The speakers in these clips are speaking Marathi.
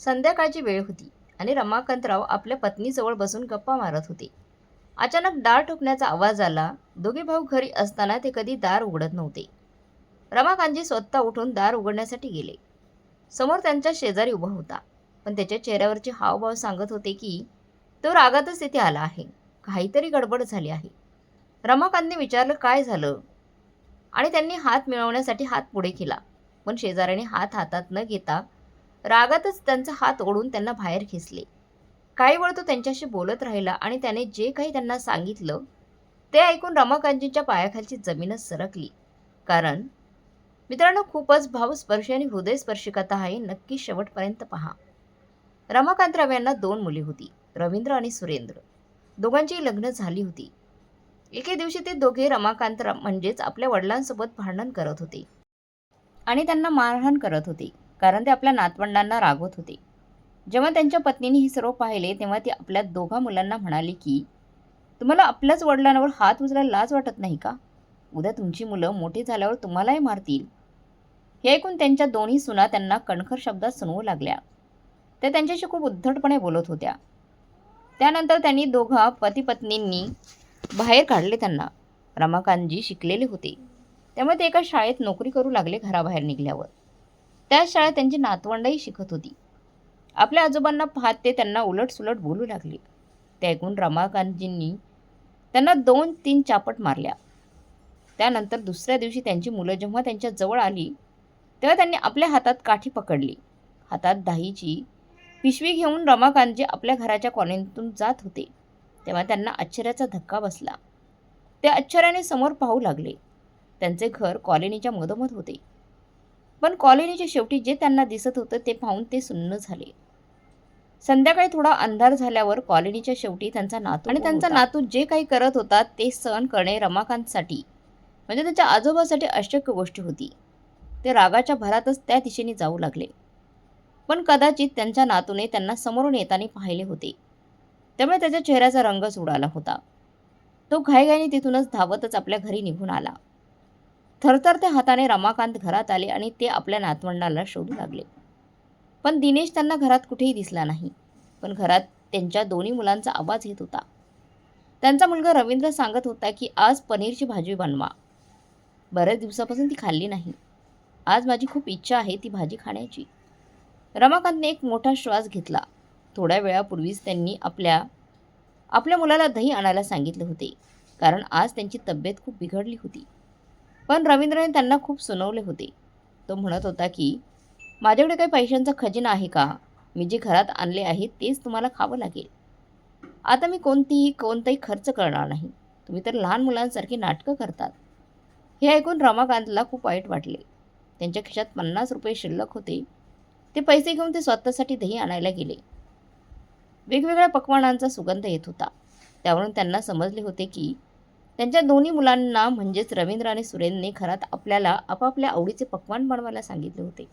संध्याकाळची वेळ होती आणि रमाकांतराव आपल्या पत्नीजवळ बसून गप्पा मारत होते. अचानक दार ठोकण्याचा आवाज आला. दोघे भाऊ घरी असताना ते कधी दार उघडत नव्हते. रमाकांतजी स्वतः उठून दार उघडण्यासाठी गेले. समोर त्यांच्या शेजारी उभा होता. पण त्याच्या चेहऱ्यावरचे हावभाव सांगत होते की तो रागातच तिथे आला आहे. काहीतरी गडबड झाली आहे. रमाकांतने विचारलं काय झालं? आणि त्यांनी हात मिळवण्यासाठी हात पुढे केला. पण शेजाऱ्याने हात हातात न घेता रागातच त्यांचा हात ओढून त्यांना बाहेर खेचले. काही वेळ तो त्यांच्याशी बोलत राहिला आणि त्याने जे काही त्यांना सांगितलं ते ऐकून रमाकांतजींच्या पायाखालची जमीनच सरकली. कारण मित्रांनो खूपच भावस्पर्शी आणि हृदयस्पर्शी कथा आहे नक्की शेवटपर्यंत पहा. रमाकांतराव यांना दोन मुली होती रवींद्र आणि सुरेंद्र. दोघांची लग्न झाली होती. एके दिवशी ते दोघे रमाकांतराव म्हणजेच आपल्या वडिलांसोबत भांडण करत होते. आणि त्यांना मारहाण करत होते. कारण ते आपल्या नातवंडांना रागवत होते. जेव्हा त्यांच्या पत्नीने हे सर्व पाहिले तेव्हा ती आपल्या दोघा मुलांना म्हणाली की तुम्हाला आपल्याच वडिलांवर हात उचलायला लाज वाटत नाही का? उद्या तुमची मुलं मोठी झाल्यावर तुम्हालाही मारतील. हे ऐकून त्यांच्या दोन्ही सुना त्यांना कणखर शब्दात सुनवू लागल्या. त्या त्यांच्याशी खूप उद्धटपणे बोलत होत्या. त्यानंतर त्यांनी दोघा पती पत्नींनी बाहेर काढले त्यांना. रमाकांतजी शिकलेले होते. त्यामुळे ते एका शाळेत नोकरी करू लागले घराबाहेर निघाल्यावर. त्याच शाळेत त्यांची नातवंडही शिकत होती. आपल्या आजोबांना पाहत ते त्यांना उलटसुलट बोलू लागले. ते ऐकून रमाकांतजींनी त्यांना दोन तीन चापट मारल्या. त्यानंतर दुसऱ्या दिवशी त्यांची मुलं जेव्हा त्यांच्या जवळ आली तेव्हा त्यांनी आपल्या हातात काठी पकडली. हातात दहीची पिशवी घेऊन रमाकांतजी आपल्या घराच्या कॉलनीतून जात होते. तेव्हा त्यांना आश्चर्याचा धक्का बसला. ते आश्चर्याने समोर पाहू लागले. त्यांचे घर कॉलनीच्या मधोमध होते. पण कॉलनीच्या शेवटी जे त्यांना दिसत होतं ते पाहून ते सुन्न झाले. संध्याकाळी थोडा अंधार झाल्यावर कॉलनीच्या शेवटी त्यांचा नातू आणि त्यांचा नातू जे काही करत होता ते सहन करणे रमाकांतसाठी म्हणजे त्यांच्या आजोबासाठी अशक्य गोष्ट होती. ते रागाच्या भरातच त्या दिशेने जाऊ लागले. पण कदाचित त्यांच्या नातूने त्यांना समोरून येताना पाहिले होते. त्यामुळे त्याच्या चेहऱ्याचा रंगच उडाला होता. तो घाईघाईने तिथूनच धावतच आपल्या घरी निघून आला. थरथरत्या हाताने रमाकांत घरात आले आणि ते आपल्या नातवंडाला शोधू लागले. पण दिनेश त्यांना घरात कुठेही दिसला नाही. पण घरात त्यांच्या दोन्ही मुलांचा आवाज येत होता. त्यांचा मुलगा रवींद्र सांगत होता की आज पनीरची भाजी बनवा. बऱ्याच दिवसापासून ती खाल्ली नाही. आज माझी खूप इच्छा आहे ती भाजी खाण्याची. रमाकांतने एक मोठा श्वास घेतला. थोड्या वेळापूर्वीच त्यांनी आपल्या आपल्या मुलाला दही आणायला सांगितले होते. कारण आज त्यांची तब्येत खूप बिघडली होती. पण रवींद्रने त्यांना खूप सुनवले होते. तो म्हणत होता की माझ्याकडे काही पैशांचा खजिना आहे का? मी जे घरात आणले आहे तेच तुम्हाला खावं लागेल. आता मी कोणतीही कोणताही खर्च करणार नाही. तुम्ही तर लहान मुलांसारखी नाटकं करतात. हे ऐकून रमाकांतला खूप वाईट वाटले. त्यांच्या खिशात पन्नास रुपये शिल्लक होते. ते पैसे घेऊन ते स्वतःसाठी दही आणायला गेले. वेगवेगळ्या पक्वानांचा सुगंध येत होता. त्यावरून त्यांना समजले होते की त्यांच्या दोन्ही मुलांना म्हणजेच रवींद्र आणि सुरेंद्रने घरात आपल्याला आपापल्या आवडीचे पक्वान बनवायला सांगितले होते.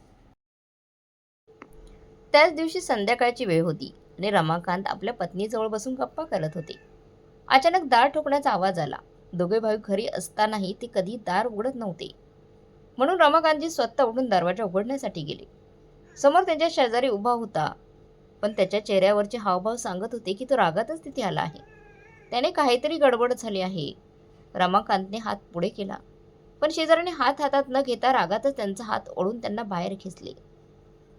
त्याच दिवशी संध्याकाळची वेळ होती आणि रमाकांत आपल्या पत्नीजवळ बसून गप्पा करत होते. अचानक दार ठोकण्याचा आवाज आला. दोघे भाऊ घरी असतानाही ते कधी दार उघडत नव्हते. म्हणून रमाकांतजी स्वतः उठून दरवाजा उघडण्यासाठी गेले. समोर त्यांच्या शेजारी उभा होता. पण त्याच्या चेहऱ्यावरचे हावभाव सांगत होते की तो रागातच तिथे आला आहे. त्याने काहीतरी गडबड झाली आहे. रमाकांतने हात पुढे केला. पण शेजाऱ्याने हात हातात न घेता रागातच त्यांचा हात ओढून त्यांना बाहेर खेचले.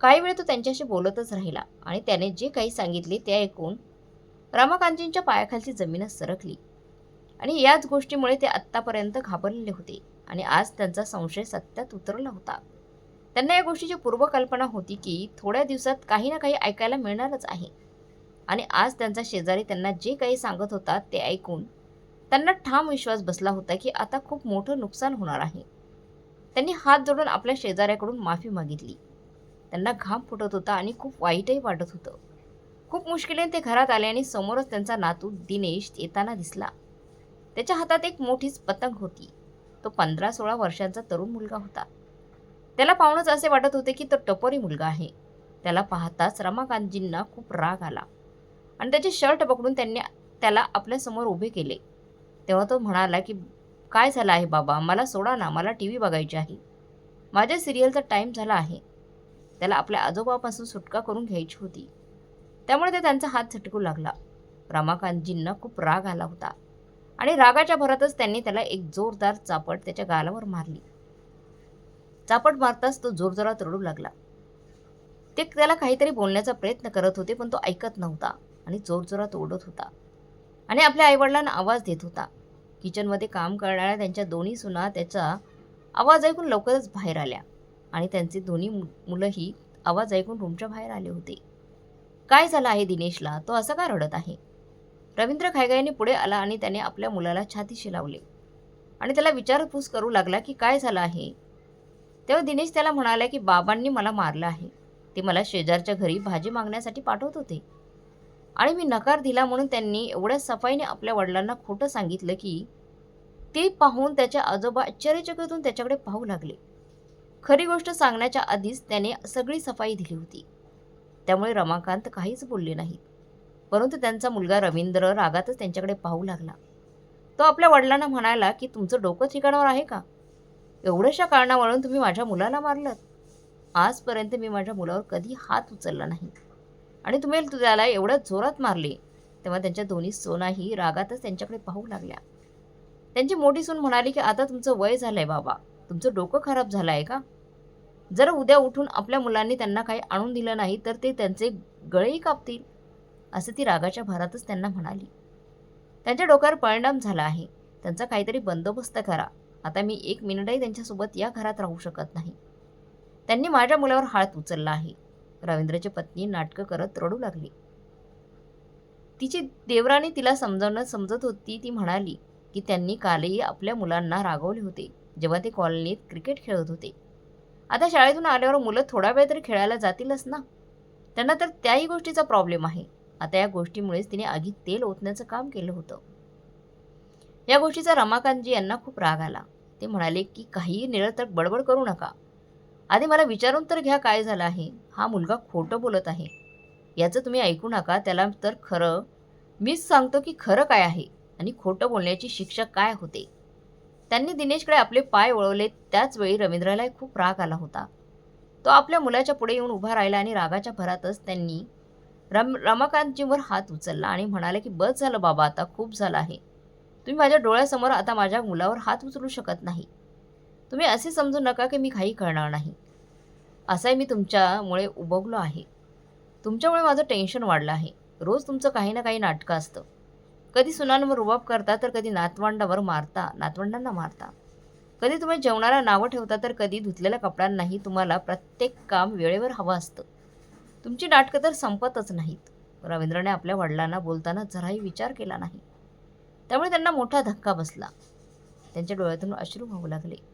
काही वेळ तो त्यांच्याशी बोलतच राहिला आणि त्याने जे काही सांगितले ते ऐकून रमाकांतजींच्या पायाखालची जमीनच सरकली. आणि याच गोष्टीमुळे ते आत्तापर्यंत घाबरलेले होते आणि आज त्यांचा संशय सत्यात उतरला होता. त्यांना या गोष्टीची पूर्वकल्पना होती की थोड्या दिवसात काही ना काही ऐकायला मिळणारच आहे. आणि आज त्यांचा शेजारी त्यांना जे काही सांगत होता ते ऐकून त्यांना ठाम विश्वास बसला होता की आता खूप मोठं नुकसान होणार आहे. त्यांनी हात जोडून आपल्या शेजाऱ्याकडून माफी मागितली. त्यांना घाम फुटत होता आणि खूप वाईटही वाटत होतं. खूप मुश्किलीने ते घरात आले आणि समोरच त्यांचा नातू दिनेश येताना दिसला. त्याच्या हातात एक मोठीच पतंग होती. तो पंधरा सोळा वर्षांचा तरुण मुलगा होता. त्याला पाहूनच असे वाटत होते की तो टपोरी मुलगा आहे. त्याला पाहताच रमाकांतजींना खूप राग आला. आणि त्याचे शर्ट पकडून त्यांनी त्याला आपल्यासमोर उभे केले. तेव्हा तो म्हणाला की काय झालं आहे बाबा? मला सोडा ना मला टी व्ही बघायची आहे. माझ्या सिरियलचा टाईम झाला आहे. त्याला आपल्या आजोबापासून सुटका करून घ्यायची होती. त्यामुळे ते त्यांचा हात झटकू लागला. रमाकांतजींना खूप राग आला होता आणि रागाच्या भरातच त्यांनी त्याला एक जोरदार चापट त्याच्या गालावर मारली. चापट मारताच तो जोरजोरात रडू लागला. ते त्याला काहीतरी बोलण्याचा प्रयत्न करत होते पण तो ऐकत नव्हता आणि जोरजोरात ओढत होता आणि आपल्या आईवडिलांना आवाज देत होता. किचनमध्ये काम करणाऱ्या त्यांच्या दोन्ही सुना त्याचा आवाज ऐकून लवकरच बाहेर आल्या. आणि त्यांचे दोन्ही मु- मुलंही आवाज ऐकून रूमच्या बाहेर आले होते. काय झालं आहे दिनेशला? तो असा का रडत आहे? रवींद्र खायगायने पुढे आला आणि त्याने आपल्या मुलाला छातीशी लावले. आणि त्याला विचारपूस करू लागला की काय झालं आहे? तेव्हा दिनेश त्याला म्हणाला की बाबांनी मला मारलं आहे. ते मला शेजारच्या घरी भाजी मागण्यासाठी पाठवत होते. आणि मी नकार दिला म्हणून त्यांनी एवढ्या सफाईने आपल्या वडिलांना खोटं सांगितलं की ते पाहून त्याच्या आजोबा आश्चर्यचकितून त्याच्याकडे पाहू लागले. खरी गोष्ट सांगण्याच्या आधीच त्याने सगळी सफाई दिली होती. त्यामुळे रमाकांत काहीच बोलले नाहीत परंतु त्यांचा मुलगा रवींद्र रागातच त्यांच्याकडे पाहू लागला. तो आपल्या वडिलांना म्हणाला की तुमचं डोकं ठिकाणावर आहे का? एवढ्याशा कारणावरून तुम्ही माझ्या मुलाला मारलं आजपर्यंत मी माझ्या मुलावर कधी हात उचलला नाही. आणि तुम्ही त्याला एवढ्या जोरात मारले तेव्हा त्यांच्या दोन्ही सोनाही रागातच त्यांच्याकडे पाहू लागल्या. त्यांची मोठी सून म्हणाली की आता तुमचं वय झालंय बाबा. तुमचं डोकं खराब झालं आहे का? जर उद्या उठून आपल्या मुलांनी त्यांना काही आणून दिलं नाही तर ते त्यांचे गळेही कापतील. असं ती रागाच्या भरातच त्यांना म्हणाली. त्यांच्या डोक्यावर परिणाम झाला आहे. त्यांचा काहीतरी बंदोबस्त करा. आता मी एक मिनिटही त्यांच्यासोबत या घरात राहू शकत नाही. त्यांनी माझ्या मुलावर हात उचलला आहे. रवींद्रची पत्नी नाटकं करत रडू लागली. तिची देवराणी तिला समजावणं समजत होती ती म्हणाली की त्यांनी कालही आपल्या मुलांना रागवले होते जेव्हा ते कॉलनीत क्रिकेट खेळत होते. आता शाळेतून आल्यावर मुलं थोडा वेळ तरी खेळायला जातीलच ना? त्यांना तर त्याही गोष्टीचा प्रॉब्लेम आहे. आता या गोष्टीमुळेच तिने आगीत तेल ओतण्याचं काम केलं होतं. या गोष्टीचा रमाकांतजी यांना खूप राग आला. ते म्हणाले की काहीही निरर्थक बडबड करू नका. आधी मला विचारून तर घ्या काय झालं आहे. हा मुलगा खोटं बोलत आहे. याचं तुम्ही ऐकू नका त्याला तर खरं मीच सांगतो की खरं काय आहे आणि खोटं बोलण्याची शिक्षा काय होते. त्यांनी दिनेशकडे आपले पाय वळवले. त्याचवेळी रवींद्राला खूप राग आला होता. तो आपल्या मुलाच्या पुढे येऊन उभा राहिला आणि रागाच्या भरातच त्यांनी रम रमाकांतजींवर हात उचलला आणि म्हणाले की बस झालं बाबा आता खूप झालं आहे. तुम्ही माझ्या डोळ्यासमोर आता माझ्या मुलावर हात उचलू शकत नाही. तुम्ही असे समजू नका की मी काही करणार नाही. असंही मी तुमच्यामुळे उबगलो आहे. तुमच्यामुळे माझं टेन्शन वाढलं आहे. रोज तुमचं काही ना काही नाटकं असतं. कधी सुनांवर रुबाब करता तर कधी नातवंडावर मारता नातवंडांना मारता. कधी तुम्ही जेवणाला नावं ठेवता तर कधी धुतलेल्या कपड्यांनाही तुम्हाला प्रत्येक काम वेळेवर हवं असतं. तुमची नाटकं तर संपतच नाहीत. रवींद्रने आपल्या वडिलांना बोलताना जराही विचार केला नाही. त्यामुळे त्यांना मोठा धक्का बसला. त्यांच्या डोळ्यातून अश्रू वाहू लागले.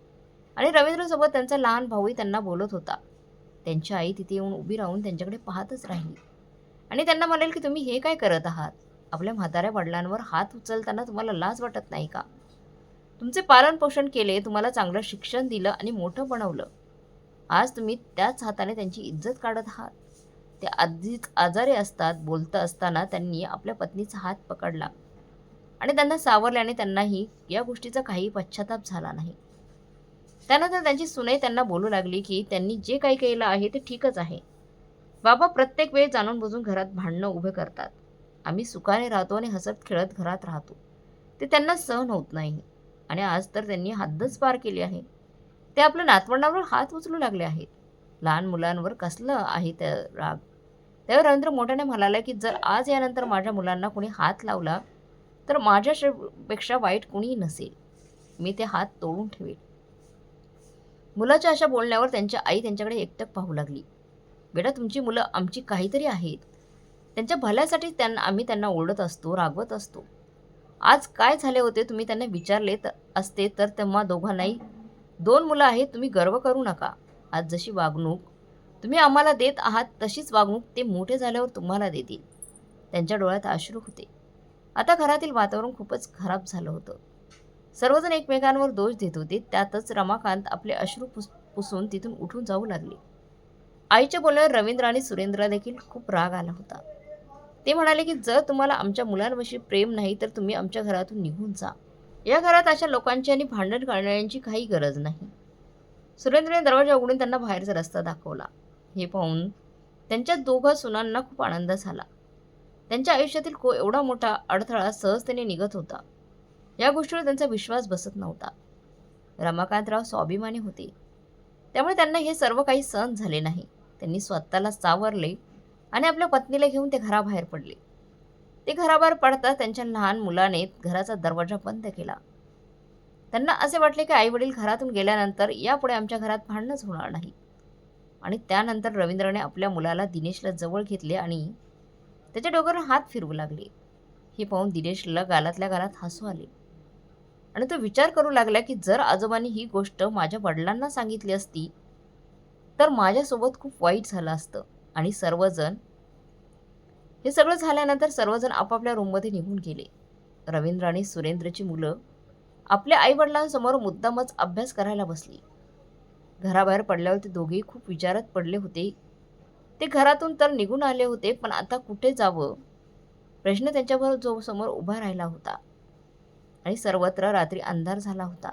आणि रवींद्रसोबत त्यांचा लहान भाऊही त्यांना बोलत होता. त्यांची आई तिथे येऊन उभी राहून त्यांच्याकडे पाहतच राहिली. आणि त्यांना म्हणाल की तुम्ही हे काय करत आहात? आपल्या म्हाताऱ्या वडिलांवर हात उचलताना तुम्हाला लाज वाटत नाही का? तुमचे पालनपोषण केले तुम्हाला चांगलं शिक्षण दिलं आणि मोठं बनवलं. आज तुम्ही त्याच हाताने त्यांची इज्जत काढत आहात. ते आधीच आजारी असतात बोलत असताना त्यांनी आपल्या पत्नीचा हात पकडला. आणि त्यांना सावरल्याने त्यांनाही या गोष्टीचा काही पश्चाताप झाला नाही. त्यानंतर त्यांची सुनई त्यांना बोलू लागली की त्यांनी जे काही केलं आहे ते ठीकच आहे. बाबा प्रत्येक वेळ जाणून बुजून घरात भांडणं उभे करतात. आम्ही सुखाने राहतो आणि हसत खेळत घरात राहतो. ते त्यांना सहन होत नाही. आणि आज तर त्यांनी हद्दच पार केली आहे. ते आपल्या नातवंडावर हात उचलू लागले आहेत. लहान मुलांवर कसलं आहे त्या राग? त्यावर रवींद्र मोठ्याने म्हणाला की जर आज यानंतर माझ्या मुलांना कोणी हात लावला तर माझ्यापेक्षा वाईट कोणीही नसेल. मी ते हात तोडून ठेवेल मुलाच्या अशा बोलण्यावर त्यांची आई त्यांच्याकडे एकटक पाहू लागली. बेटा तुमची मुलं आमची काहीतरी आहेत. त्यांच्या भल्यासाठी त्यांना आम्ही त्यांना ओरडत असतो रागवत असतो. आज काय झाले होते तुम्ही त्यांना विचारले तर असते तर तेव्हा दोघांनाही दोन मुलं आहेत तुम्ही गर्व करू नका. आज जशी वागणूक तुम्ही आम्हाला देत आहात तशीच वागणूक ते मोठे झाल्यावर तुम्हाला देतील. त्यांच्या डोळ्यात अश्रू होते. आता घरातील वातावरण खूपच खराब झालं होतं. सर्वजण एकमेकांवर दोष देत होते. त्यातच रमाकांत आपले अश्रू पुस पुसून तिथून उठून जाऊ लागले. आईच्या बोलण्यावर रवींद्र आणि सुरेंद्र देखील खूप राग आला होता. ते म्हणाले की जर तुम्हाला आमच्या मुलांविषयी प्रेम नाही तर तुम्ही आमच्या घरातून निघून जा. या घरात अशा लोकांची आणि भांडण करणाऱ्यांची काही गरज नाही. सुरेंद्रने दरवाजा उघडून त्यांना बाहेरचा रस्ता दाखवला. हे पाहून त्यांच्या दोघा सुनांना खूप आनंद झाला. त्यांच्या आयुष्यातील को एवढा मोठा अडथळा सहजतेने निघत होता. या गोष्टीवर त्यांचा विश्वास बसत नव्हता. रमाकांतराव स्वाभिमानी होते. त्यामुळे त्यांना हे सर्व काही सहन झाले नाही. त्यांनी स्वतःला सावरले आणि आपल्या पत्नीला घेऊन ते घराबाहेर पडले. ते घराबाहेर पडता त्यांच्या लहान मुलाने घराचा दरवाजा बंद केला. त्यांना असे वाटले की आईवडील घरातून गेल्यानंतर यापुढे आमच्या घरात भांडणच होणार नाही. आणि त्यानंतर रवींद्रने आपल्या मुलाला दिनेशला जवळ घेतले आणि त्याच्या डोक्यावर हात फिरवू लागले. हे पाहून दिनेशला गालातल्या गालात हसू आले. आणि तो विचार करू लागला की जर आजोबांनी ही गोष्ट माझ्या वडिलांना सांगितली असती तर माझ्यासोबत खूप वाईट झालं असतं. आणि सर्वजण हे सगळं झाल्यानंतर सर्वजण आपापल्या रूममध्ये निघून गेले. रवींद्र आणि सुरेंद्रची मुलं आपल्या आईवडिलांसमोर मुद्दामच अभ्यास करायला बसली. घराबाहेर पडल्यावर ते दोघेही खूप विचारात पडले होते. ते घरातून तर निघून आले होते पण आता कुठे जावं? प्रश्न त्यांच्यावर जो समोर उभा राहिला होता. आणि सर्वत्र रात्री अंधार झाला होता.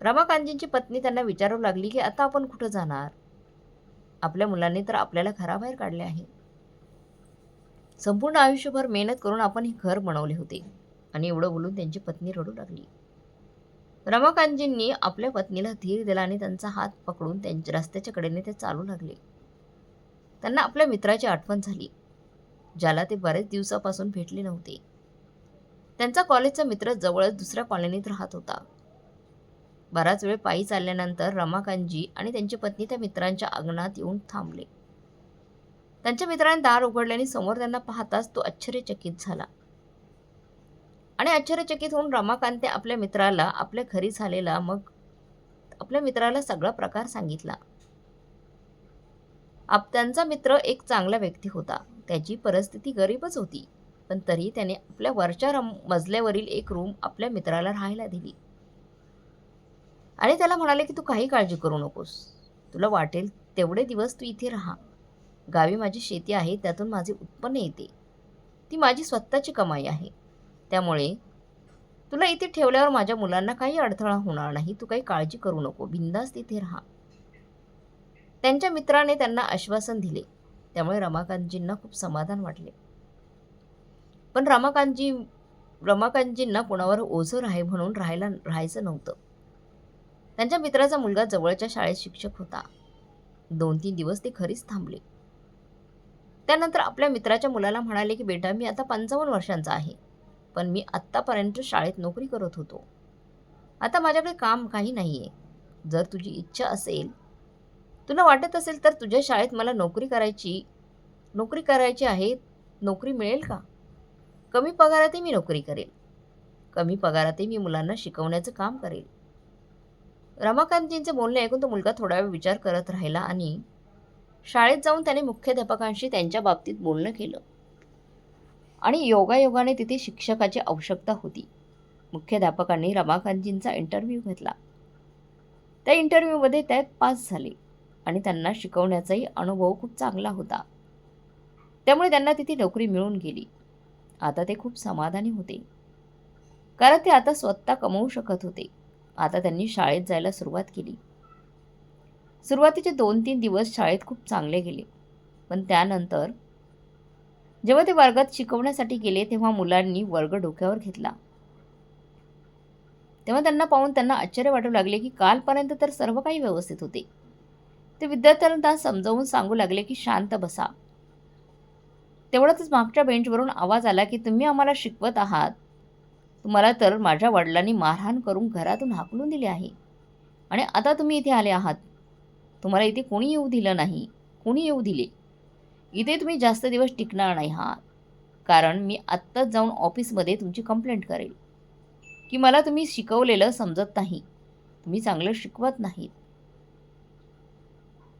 रमाकांतजींची पत्नी त्यांना विचारू लागली की आता आपण कुठं जाणार? आपल्या मुलांनी तर आपल्याला घराबाहेर काढले आहे. संपूर्ण आयुष्यभर मेहनत करून आपण हे घर बनवले होते आणि एवढं बोलून त्यांची पत्नी रडू लागली. रमाकांतजींनी आपल्या पत्नीला धीर दिला आणि त्यांचा हात पकडून त्यांच्या रस्त्याच्या कडेने ते चालू लागले. त्यांना आपल्या मित्राची आठवण झाली ज्याला ते बरेच दिवसापासून भेटले नव्हते. त्यांचा कॉलेजचा मित्र जवळच दुसऱ्या कॉलनीत राहत होता. बराच वेळ पायी चालल्यानंतर रमाकांतजी आणि त्यांची पत्नी त्या मित्रांच्या अंगणात येऊन थांबले. त्यांच्या मित्राने दार उघडल्याने समोर त्यांना पाहताच तो आश्चर्यचकित झाला. आणि आश्चर्यचकित होऊन रमाकांते आपल्या मित्राला आपल्या घरी झालेला मग आपल्या मित्राला सगळा प्रकार सांगितला. आप त्यांचा मित्र एक चांगला व्यक्ती होता. त्याची परिस्थिती गरीबच होती. पण तरी त्याने आपल्या वरच्या रम मजल्यावरील एक रूम आपल्या मित्राला राहायला दिली. आणि त्याला म्हणाले की तू काही काळजी करू नकोस. तुला वाटेल तेवढे दिवस तू इथे राहा. गावी माझी शेती आहे त्यातून माझे उत्पन्न येते. ती माझी स्वतःची कमाई आहे. त्यामुळे तुला इथे ठेवल्यावर माझ्या मुलांना काही अडथळा होणार नाही. तू काही काळजी करू नको. बिंदास तिथे राहा. त्यांच्या मित्राने त्यांना आश्वासन दिले. त्यामुळे रमाकांतजींना खूप समाधान वाटले. पण रमाकांतजी रमाकांतजींना कोणावर ओझं राहे म्हणून राहायला राहायचं नव्हतं. त्यांच्या मित्राचा मुलगा जवळच्या शाळेत शिक्षक होता. दोन तीन दिवस ते खरीच थांबले. त्यानंतर आपल्या मित्राच्या मुलाला म्हणाले की बेटा मी आता पंचावन्न वर्षांचा आहे पण मी आत्तापर्यंत शाळेत नोकरी करत होतो. आता माझ्याकडे काम काही नाही आहे जर तुझी इच्छा असेल तुला वाटत असेल तर तुझ्या शाळेत मला नोकरी करायची नोकरी करायची आहे नोकरी मिळेल का? कमी पगारातही मी नोकरी करेल. कमी पगारातही मी मुलांना शिकवण्याचं काम करेल. रमाकांतजींचे बोलणे ऐकून तो मुलगा थोडा वेळ विचार करत राहिला आणि शाळेत जाऊन त्याने मुख्याध्यापकांशी त्यांच्या बाबतीत बोलणं केलं. आणि योगायोगाने तिथे शिक्षकाची आवश्यकता होती. मुख्याध्यापकांनी रमाकांतजींचा इंटरव्ह्यू घेतला. त्या इंटरव्ह्यूमध्ये ते पास झाले आणि त्यांना शिकवण्याचाही अनुभव खूप चांगला होता. त्यामुळे त्यांना तिथे नोकरी मिळून गेली. आता ते खूप समाधानी होते. कारण ते आता स्वतः कमवू शकत होते. आता त्यांनी शाळेत जायला सुरुवात केली. सुरुवातीचे दोन तीन दिवस शाळेत खूप चांगले गेले. पण त्यानंतर जेव्हा ते वर्गात शिकवण्यासाठी गेले तेव्हा मुलांनी वर्ग डोक्यावर घेतला. तेव्हा त्यांना पाहून त्यांना आश्चर्य वाटू लागले की कालपर्यंत तर सर्व काही व्यवस्थित होते. ते विद्यार्थ्यांना समजावून सांगू लागले की शांत बसा. तेवढ्यातच मागच्या बेंचवरून आवाज आला की तुम्ही आम्हाला शिकवत आहात. तुम्हाला तर माझ्या वडिलांनी मारहाण करून घरातून हाकलून दिले आहे. आणि आता तुम्ही इथे आले आहात. तुम्हाला इथे कोणी येऊ दिलं नाही. कोणी येऊ दिले? इथे तुम्ही जास्त दिवस टिकणार नाही आहात. कारण मी आत्ताच जाऊन ऑफिसमध्ये तुमची कंप्लेंट करेल. की मला तुम्ही शिकवलेलं समजत नाही. तुम्ही चांगलं शिकवत नाहीत.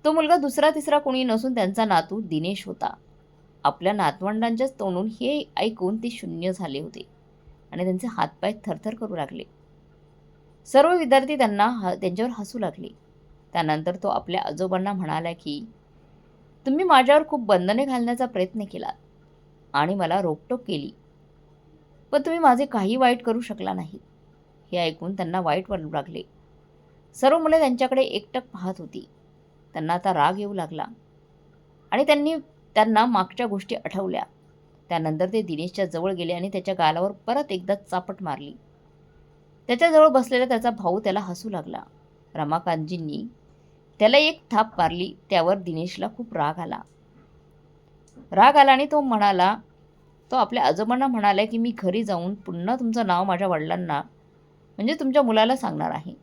तो मुलगा दुसरा तिसरा कोणी नसून त्यांचा नातू दिनेश होता. आपल्या नातवंडांच्याच तोंडून हे ऐकून ते शून्य झाले होते. आणि त्यांचे हातपाय थरथर करू लागले. सर्व विद्यार्थी त्यांना ह त्यांच्यावर हसू लागले. त्यानंतर तो आपल्या आजोबांना म्हणाला की तुम्ही माझ्यावर खूप बंधने घालण्याचा प्रयत्न केला आणि मला रोकटोक केली. पण तुम्ही माझे काही वाईट करू शकला नाही. हे ऐकून त्यांना वाईट वाटू लागले. सर्व मुले त्यांच्याकडे एकटक पाहत होती. त्यांना आता राग येऊ लागला. आणि त्यांनी त्यांना मागच्या गोष्टी आठवल्या. त्यानंतर ते दिनेशच्या जवळ गेले आणि त्याच्या गालावर परत एकदा चापट मारली. त्याच्याजवळ बसलेला त्याचा भाऊ त्याला हसू लागला. रमाकांतजींनी त्याला एक थाप मारली त्यावर दिनेशला खूप राग आला. राग आला आणि तो म्हणाला तो आपल्या आजोबांना म्हणाला की मी घरी जाऊन पुन्हा तुमचं नाव माझ्या वडिलांना म्हणजे तुमच्या मुलाला सांगणार आहे.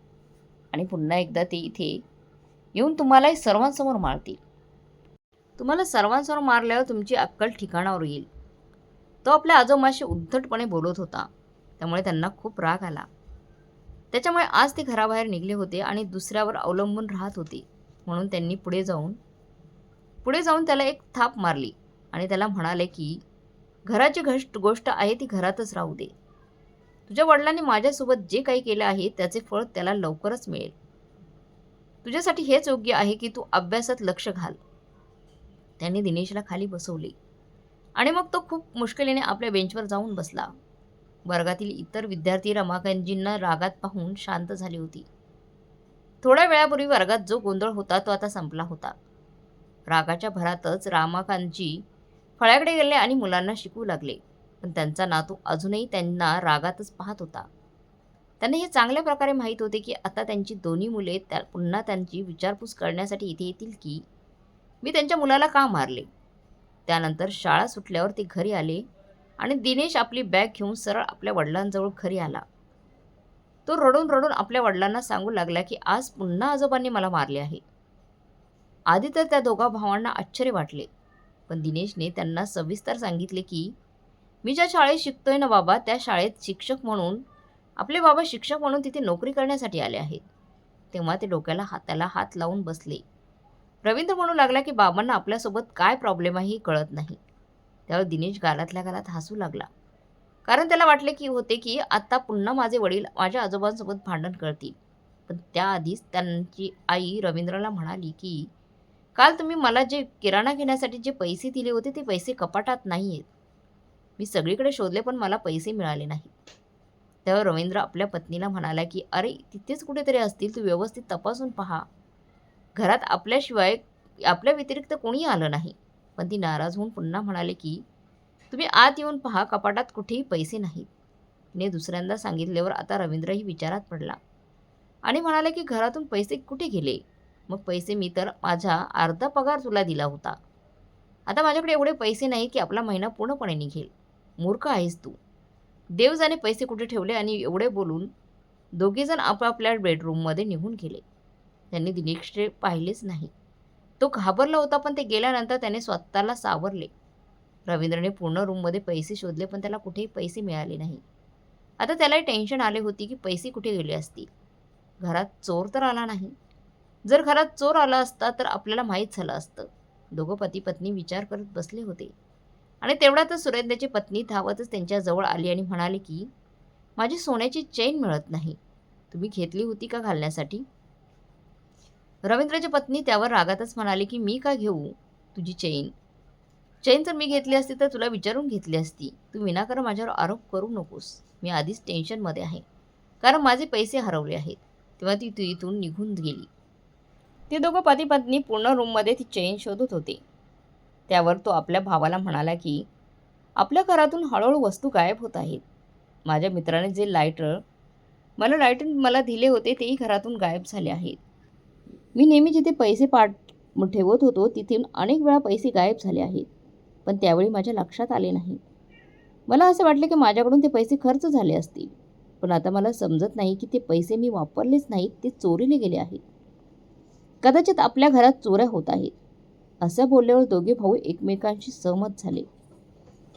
आणि पुन्हा एकदा ते इथे येऊन तुम्हालाही सर्वांसमोर मारतील. तुम्हाला सर्वांसमोर मारल्यावर तुमची अक्कल ठिकाणावर येईल. तो आपल्या आजोबाशी उद्धटपणे बोलत होता. त्यामुळे त्यांना खूप राग आला. त्याच्यामुळे आज ते घराबाहेर निघले होते आणि दुसऱ्यावर अवलंबून राहत होते. म्हणून त्यांनी पुढे जाऊन पुढे जाऊन त्याला एक थाप मारली आणि त्याला म्हणाले की घराची घष्ट गोष्ट आहे ती घरातच राहू दे. तुझ्या वडिलांनी माझ्यासोबत जे काही केलं आहे त्याचे फळ त्याला लवकरच मिळेल. तुझ्यासाठी हेच योग्य आहे की तू अभ्यासात लक्ष घाल. त्यांनी दिनेशला खाली बसवले. आणि मग तो खूप मुश्किलीने आपल्या बेंचवर जाऊन बसला. वर्गातील इतर विद्यार्थी रमाकांतजींना रागात पाहून शांत झाली होती. थोड्या वेळापूर्वी वर्गात जो गोंधळ होता तो आता संपला होता. रागाच्या भरातच रामाकांतजी फळ्याकडे गेले आणि मुलांना शिकवू लागले. पण त्यांचा नातू अजूनही त्यांना रागातच पाहत होता. त्यांना हे चांगल्या प्रकारे माहीत होते की आता त्यांची दोन्ही मुले त्या पुन्हा त्यांची विचारपूस करण्यासाठी इथे येतील की मी त्यांच्या मुलाला का मारले? त्यानंतर शाळा सुटल्यावर ते घरी आले आणि दिनेश आपली बॅग घेऊन सरळ आपल्या वडिलांजवळ घरी आला. तो रडून रडून आपल्या वडिलांना सांगू लागला की आज पुन्हा आजोबांनी मला मारले आहे. आधी तर त्या दोघा भावांना आश्चर्य वाटले पण दिनेशने त्यांना सविस्तर सांगितले की मी ज्या शाळेत शिकतोय ना बाबा त्या शाळेत शिक्षक म्हणून आपले बाबा शिक्षक म्हणून तिथे नोकरी करण्यासाठी आले आहेत. तेव्हा ते डोक्याला हाताला हात लावून बसले. रवींद्र म्हणू लागला की बाबांना आपल्यासोबत काय प्रॉब्लेम आहे ही कळत नाही. त्यावर दिनेश गालातल्या गालात हसू लागला. कारण त्याला वाटले की होते की आत्ता पुन्हा माझे वडील माझ्या आजोबांसोबत भांडण करतील. पण त्याआधीच त्यांची आई रवींद्रला म्हणाली की काल तुम्ही मला जे किराणा घेण्यासाठी जे पैसे दिले होते ते पैसे कपाटात नाही आहेत मी सगळीकडे शोधले पण मला पैसे मिळाले नाहीत. तेव्हा रवींद्र आपल्या पत्नीला म्हणाला की अरे तिथेच कुठेतरी असतील. तू व्यवस्थित तपासून पहा. घरात आपल्याशिवाय आपल्या व्यतिरिक्त कोणी आलं नाही. पण ती नाराज होऊन पुन्हा म्हणाले की तुम्ही आत येऊन पहा कपाटात कुठेही पैसे नाहीत. तिने दुसऱ्यांदा सांगितल्यावर आता रवींद्रही विचारात पडला. आणि म्हणाले की घरातून पैसे कुठे गेले? मग पैसे मी तर माझा अर्धा पगार तुला दिला होता. आता माझ्याकडे एवढे पैसे नाही की आपला महिना पूर्णपणे निघेल. मूर्ख आहेस तू. देवजाने पैसे कुठे ठेवले आणि एवढे बोलून दोघेजण आपापल्या बेडरूममध्ये निघून गेले. त्यांनी दिनेशकडे पाहिलेच नाही. तो घाबरला होता पण ते गेल्यानंतर त्याने स्वतःला सावरले. रवींद्रने पूर्ण रूममध्ये पैसे शोधले पण त्याला कुठेही पैसे मिळाले नाही. आता त्यालाही टेन्शन आले होते की पैसे कुठे गेले असतील? घरात चोर तर आला नाही. जर घरात चोर आला असता तर आपल्याला माहीत झालं असतं. दोघं पती पत्नी विचार करत बसले होते. आणि तेवढ्यातच सुरेंद्रची पत्नी धावतच त्यांच्याजवळ आली आणि म्हणाली की माझी सोन्याची चेन मिळत नाही. तुम्ही घेतली होती का घालण्यासाठी? रवींद्रची पत्नी त्यावर रागातच म्हणाली की मी का घेऊ तुझी चैन? चैन जर मी घेतली असती तर तुला विचारून घेतली असती. तू विनाकारण माझ्यावर आरोप करू नकोस. मी आधीच टेन्शनमध्ये आहे. कारण माझे पैसे हरवले आहेत. तेव्हा ती तू इथून निघून गेली. ते दोघं पती पत्नी पूर्ण रूममध्ये ती चैन शोधत होते. त्यावर तो आपल्या भावाला म्हणाला की आपल्या घरातून हळूहळू वस्तू गायब होत आहेत. माझ्या मित्राने जे लायटर मला लायटर मला दिले होते तेही घरातून गायब झाले आहेत. मी नेहमी जिथे पैसे पाठ ठेवत होतो तिथून अनेक वेळा पैसे गायब झाले आहेत. पण त्यावेळी माझ्या लक्षात आले नाही. मला असं वाटले की माझ्याकडून ते पैसे खर्च झाले असतील. पण आता मला समजत नाही की ते पैसे मी वापरलेच नाहीत ते चोरीले गेले आहेत. कदाचित आपल्या घरात चोऱ्या होत आहेत. असं बोलल्यावर दोघे भाऊ एकमेकांशी सहमत झाले.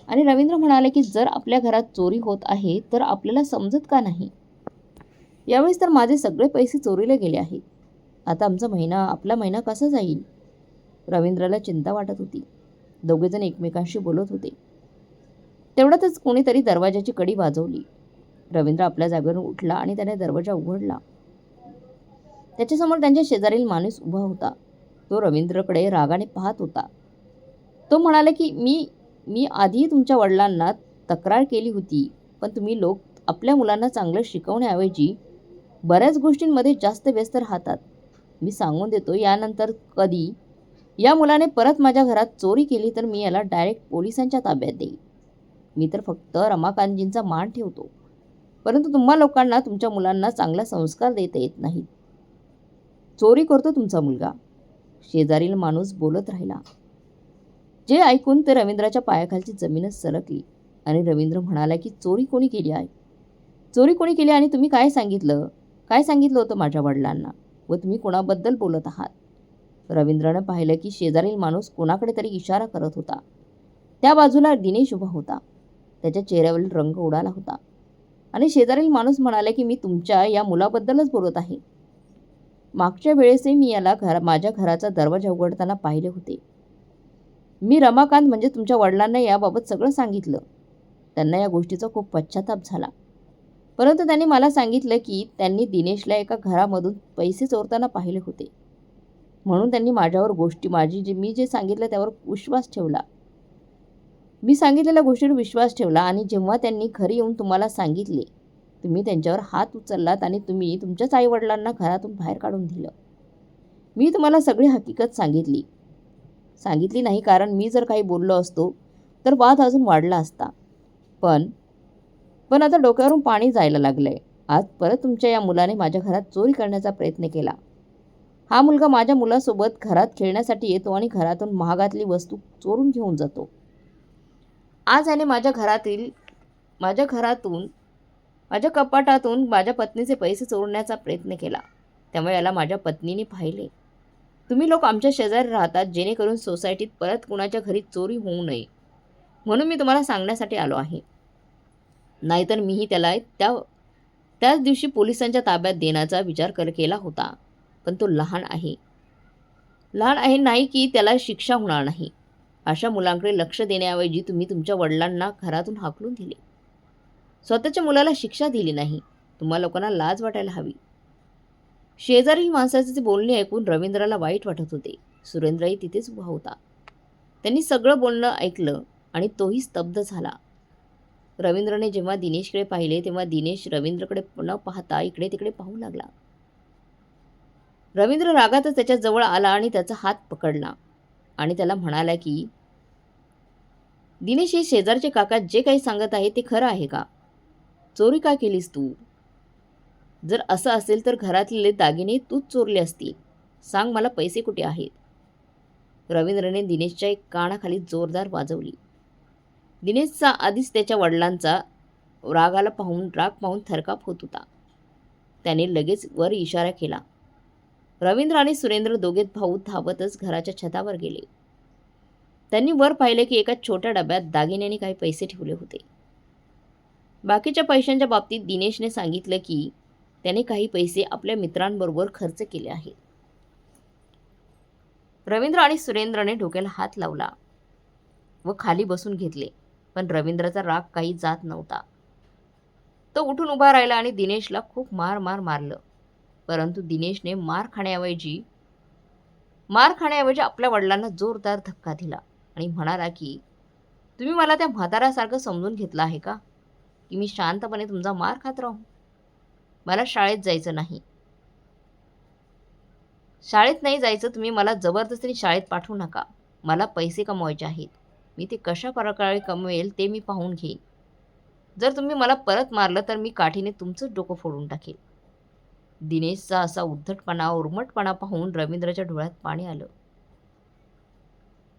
आणि रवींद्र म्हणाले की जर आपल्या घरात चोरी होत आहे तर आपल्याला समजत का नाही? यावेळेस तर माझे सगळे पैसे चोरीला गेले आहेत. आता आमचा महिना आपला महिना कसा जाईल? रवींद्रला चिंता वाटत होती. दोघेजण एकमेकांशी बोलत होते. तेवढ्यातच कोणीतरी दरवाजाची कडी वाजवली. रवींद्र आपल्या जागेवरून उठला आणि त्याने दरवाजा उघडला. त्याच्यासमोर त्यांच्या शेजारील माणूस उभा होता. तो रवींद्रकडे रागाने पाहत होता. तो म्हणाला की मी मी आधी तुमच्या वडिलांना तक्रार केली होती पण तुम्ही लोक आपल्या मुलांना चांगलं शिकवण्याऐवजी बऱ्याच गोष्टींमध्ये जास्त व्यस्त राहतात. मी सांगून देतो यानंतर कधी? या मुलाने परत माझ्या घरात चोरी केली तर मी याला डायरेक्ट पोलिसांच्या ताब्यात देईन. मी तर फक्त रमाकांतजींचा मान ठेवतो. परंतु तुम्हा लोकांना तुमच्या मुलांना चांगला संस्कार देता येत नाहीत चोरी करतो तुमचा मुलगा. शेजारील माणूस बोलत राहिला. जे ऐकून ते रवींद्राच्या पायाखालची जमीनच सरकली आणि रवींद्र म्हणाला की चोरी कोणी केली आहे? चोरी कोणी केली आणि तुम्ही काय सांगितलं? काय सांगितलं होतं माझ्या वडिलांना? व तुम्ही कोणाबद्दल बोलत आहात? रवींद्रनं पाहिलं की शेजारील माणूस कोणाकडे तरी इशारा करत होता. त्या बाजूला दिनेश उभा होता. त्याच्या चेहऱ्यावरील रंग उडाला होता. आणि शेजारील माणूस म्हणाले की मी तुमच्या या मुलाबद्दलच बोलत आहे. मागच्या वेळेसही मी याला घर माझ्या घराचा दरवाजा उघडताना पाहिले होते. मी रमाकांत म्हणजे तुमच्या वडिलांना याबाबत सगळं सांगितलं. त्यांना या गोष्टीचा खूप पश्चाताप झाला. परंतु त्यांनी मला सांगितलं की त्यांनी दिनेशला एका घरामधून पैसे चोरताना पाहिले होते. म्हणून त्यांनी माझ्यावर गोष्टी माझी जे मी जे सांगितलं त्यावर विश्वास ठेवला. मी सांगितलेल्या गोष्टीवर विश्वास ठेवला आणि जेव्हा त्यांनी घरी येऊन तुम्हाला सांगितले तुम्ही त्यांच्यावर हात उचललात आणि तुम्ही तुमच्याच आईवडिलांना घरातून बाहेर काढून दिलं. मी तुम्हाला सगळी हकीकत सांगितली. सांगितली नाही कारण मी जर काही बोललो असतो तर वाद अजून वाढला असता. पण पण आता डोक्यावरून पाणी जायला लागलंय. आज परत तुमच्या या मुलाने माझ्या घरात चोरी करण्याचा प्रयत्न केला. हा मुलगा माझ्या मुलासोबत घरात खेळण्यासाठी येतो आणि घरातून महागातली वस्तू चोरून घेऊन जातो. आज याने माझ्या घरातील माझ्या घरातून माझ्या कपाटातून माझ्या पत्नीचे पैसे चोरण्याचा प्रयत्न केला. त्यामुळे याला माझ्या पत्नीने पाहिले. तुम्ही लोक आमच्या शेजारी राहतात जेणेकरून सोसायटीत परत कुणाच्या घरी चोरी होऊ नये. म्हणून मी तुम्हाला सांगण्यासाठी आलो आहे. नाहीतर मीही त्याला त्या त्याच दिवशी पोलिसांच्या ताब्यात देण्याचा विचार कर केला होता. पण तो लहान आहे. लहान आहे नाही की त्याला शिक्षा होणार नाही. अशा मुलांकडे लक्ष देण्याऐवजी तुम्ही तुमच्या वडिलांना घरातून हाकलून दिले. स्वतःच्या मुलाला शिक्षा दिली नाही. तुम्हा लोकांना लाज वाटायला हवी. शेजारील माणसाचे बोलणे ऐकून रवींद्राला वाईट वाटत होते. सुरेंद्रही तिथेच उभा होता. त्यांनी सगळं बोलणं ऐकलं आणि तोही स्तब्ध झाला. रवींद्रने जेव्हा दिनेशकडे पाहिले तेव्हा दिनेश रवींद्रकडे न पाहता इकडे तिकडे पाहू लागला. रवींद्र रागातच त्याच्याजवळ आला आणि त्याचा हात पकडला आणि त्याला म्हणाला की दिनेश हे शेजारचे काका जे काही सांगत आहे ते खरं आहे का? चोरी का केलीस तू? जर असं असेल तर घरातले दागिने तूच चोरले असतील. सांग मला पैसे कुठे आहेत? रवींद्रने दिनेशच्या एक कानाखाली जोरदार वाजवली. दिनेशचा आधीच त्याच्या वडिलांचा रागाला पाहून राग पाहून थरकाप होत होता. त्याने लगेच वर इशारा केला. रवींद्र आणि सुरेंद्र दोघेत भाऊ धावतच घराच्या छतावर गेले. त्यांनी वर पाहिले की एका छोट्या डब्यात दागिन्याने काही पैसे ठेवले होते. बाकीच्या पैशांच्या बाबतीत दिनेशने सांगितलं की त्याने काही पैसे आपल्या मित्रांबरोबर खर्च केले आहेत. रवींद्र आणि सुरेंद्रने डोक्याला हात लावला व खाली बसून घेतले. पण रवींद्रचा राग काही जात नव्हता. तो उठून उभा राहिला आणि दिनेशला खूप मार मार मारलं. परंतु दिनेशने मार खाण्याऐवजी मार खाण्याऐवजी आपल्या वडिलांना जोरदार धक्का दिला आणि म्हणाला की तुम्ही मला त्या म्हाताऱ्यासारखं समजून घेतलं आहे का? की मी शांतपणे तुमचा मार खात राहू? मला शाळेत जायचं नाही. शाळेत नाही जायचं तुम्ही मला जबरदस्तीने शाळेत पाठवू नका. मला पैसे कमवायचे आहेत. मी ते कशा प्रकारे कमवेल ते मी पाहून घेईन. जर तुम्ही मला परत मारलं तर मी काठीने तुमचंच डोकं फोडून टाकेल. दिनेशचा असा उद्धटपणा उर्मटपणा पाहून रवींद्रच्या डोळ्यात पाणी आलं.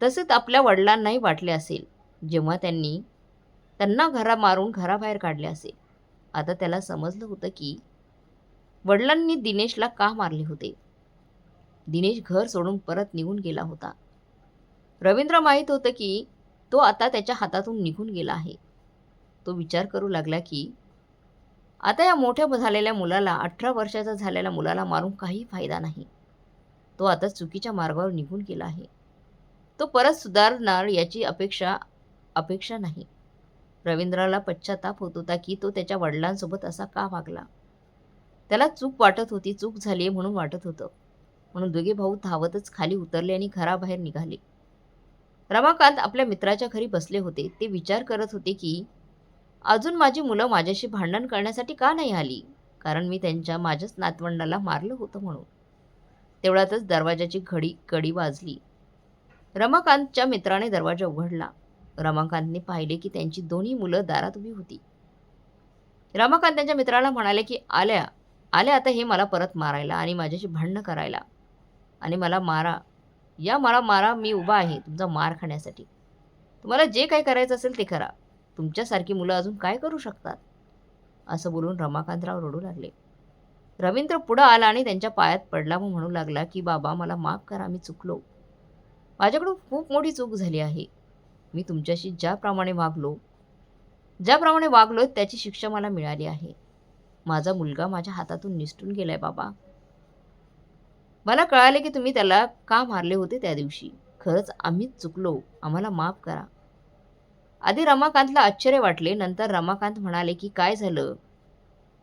तसेच आपल्या वडिलांनाही वाटले असेल जेव्हा त्यांनी त्यांना घरा मारून घराबाहेर काढले असेल. आता त्याला समजलं होतं की वडिलांनी दिनेशला का मारले होते? दिनेश घर सोडून परत निघून गेला होता. रवींद्र माहीत होतं की तो आता त्याच्या हातातून निघून गेला आहे. तो विचार करू लागला की आता या मोठ्या झालेल्या मुलाला अठरा वर्षाचा झालेल्या मुलाला मारून काही फायदा नाही. तो आता चुकीच्या मार्गावर निघून गेला आहे. तो परत सुधारणार याची अपेक्षा अपेक्षा नाही. रवींद्राला पश्चाताप होत होता की तो त्याच्या वडिलांसोबत असा का वागला? त्याला चूक वाटत होती चूक झाली म्हणून वाटत होतं. म्हणून दोघे भाऊ धावतच खाली उतरले आणि घराबाहेर निघाले. रमाकांत आपल्या मित्राच्या घरी बसले होते. ते विचार करत होते की अजून माझी मुलं माझ्याशी भांडण करण्यासाठी का नाही आली? कारण मी त्यांच्या माझ्याच नातवंडाला मारलं होतं म्हणून. तेवढ्यातच दरवाजाची घडी कडी वाजली. रमाकांतच्या मित्राने दरवाजा उघडला. रमाकांतने पाहिले की त्यांची दोन्ही मुलं दारात उभी होती. रमाकांत त्यांच्या मित्राला म्हणाले की आल्या आल्या आता हे मला परत मारायला आणि माझ्याशी भांडणं करायला. आणि मला मारा या मला मारा मी उभा आहे तुमचा मार खाण्यासाठी. तुम्हाला जे काही करायचं असेल ते करा. तुमच्यासारखी मुलं अजून काय करू शकतात? असं बोलून रमाकांतराव रडू लागले. रवींद्र पुढं आला आणि त्यांच्या पायात पडला व म्हणू लागला की बाबा मला माफ करा मी चुकलो. माझ्याकडून खूप मोठी चूक झाली आहे. मी तुमच्याशी ज्याप्रमाणे वागलो ज्याप्रमाणे वागलो त्याची शिक्षा मला मिळाली आहे. माझा मुलगा माझ्या हातातून निसटून गेलाय बाबा. मला कळाले की तुम्ही त्याला का मारले होते त्या दिवशी? खरंच आम्हीच चुकलो. आम्हाला माफ करा. आधी रमाकांतला आश्चर्य वाटले. नंतर रमाकांत म्हणाले की काय झालं?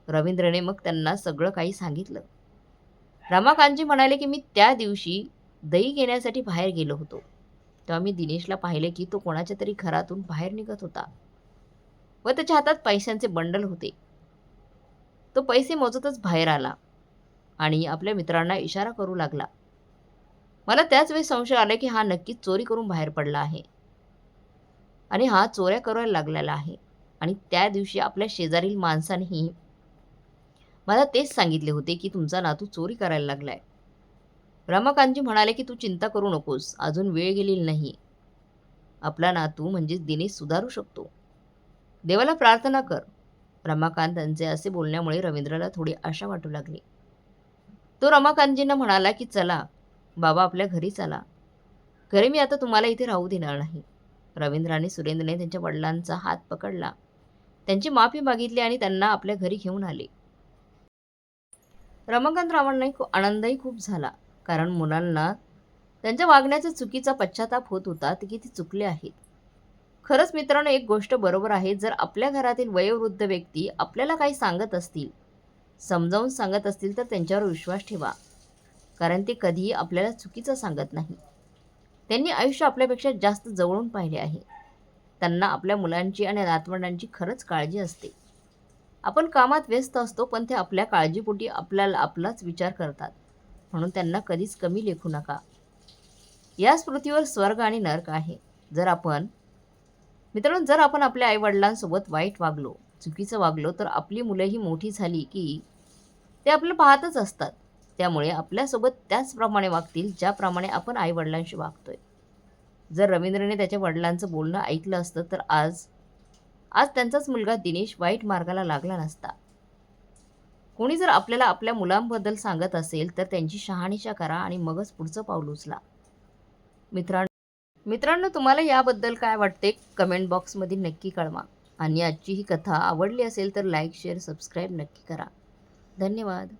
रवींद्रने मग त्यांना सगळं काही सांगितलं. रमाकांतजी म्हणाले की मी त्या दिवशी दही घेण्यासाठी बाहेर गेलो होतो. तेव्हा मी दिनेशला पाहिले की तो कोणाच्या तरी घरातून बाहेर निघत होता व त्याच्या हातात पैशांचे बंडल होते. तो पैसे मोजतच बाहेर आला. आणि आपल्या मित्रांना इशारा करू लागला. मला त्याच वेळी संशय आला की हा नक्कीच चोरी करून बाहेर पडला आहे. आणि हा चोऱ्या करायला लागलेला आहे. आणि त्या दिवशी आपल्या शेजारील माणसानेही मला तेच सांगितले होते की तुमचा नातू चोरी करायला लागलाय. रमाकांतजी म्हणाले की तू चिंता करू नकोस अजून वेळ गेलेली नाही. आपला नातू म्हणजेच दिनेश सुधारू शकतो. देवाला प्रार्थना कर. रमाकांत यांचे असे बोलण्यामुळे रवींद्रला थोडी आशा वाटू लागली. तो रमाकांतजींना म्हणाला की चला बाबा आपल्या घरी चला. घरी मी आता तुम्हाला इथे राहू देणार नाही. रवींद्र आणि सुरेंद्रने त्यांच्या वडिलांचा हात पकडला. त्यांची माफी मागितली आणि त्यांना आपल्या घरी घेऊन आले. रमाकांतरावांनाही खूप आनंदही खूप झाला कारण मुलांना त्यांच्या वागण्याचा चुकीचा पश्चाताप होत होता की ती चुकले आहेत. खरंच मित्रांनो एक गोष्ट बरोबर आहे जर आपल्या घरातील वयोवृद्ध व्यक्ती आपल्याला काही सांगत असतील समजावून सांगत असतील तर त्यांच्यावर विश्वास ठेवा. कारण ते कधीही आपल्याला चुकीचं सांगत नाही. त्यांनी आयुष्य आपल्यापेक्षा जास्त जवळून पाहिले आहे. त्यांना आपल्या मुलांची आणि नातवंडांची खरंच काळजी असते. आपण कामात व्यस्त असतो पण ते आपल्या काळजीपोटी आपल्याला आपलाच विचार करतात. म्हणून त्यांना कधीच कमी लेखू नका. याच पृथ्वीवर स्वर्ग आणि नरक आहे. जर आपण मित्रांनो जर आपण आपल्या आईवडिलांसोबत वाईट वागलो चुकीचं वागलो तर आपली मुलंही मोठी झाली की ते आपलं पाहतच असतात. त्यामुळे आपल्यासोबत त्याचप्रमाणे वागतील ज्याप्रमाणे आपण आईवडिलांशी वागतोय. जर रवींद्रने त्याच्या वडिलांचं बोलणं ऐकलं असतं तर आज आज त्यांचाच मुलगा दिनेश वाईट मार्गाला लागला नसता. कोणी जर आपल्याला आपल्या मुलांबद्दल सांगत असेल तर त्यांची शहानिशा करा आणि मगच पुढचं पाऊल उचला. मित्रांनो मित्रांनो तुम्हाला याबद्दल काय वाटते? कमेंट बॉक्समध्ये नक्की कळवा. आणि आजची ही कथा आवडली असेल तर लाईक शेअर सबस्क्राईब नक्की करा. धन्यवाद.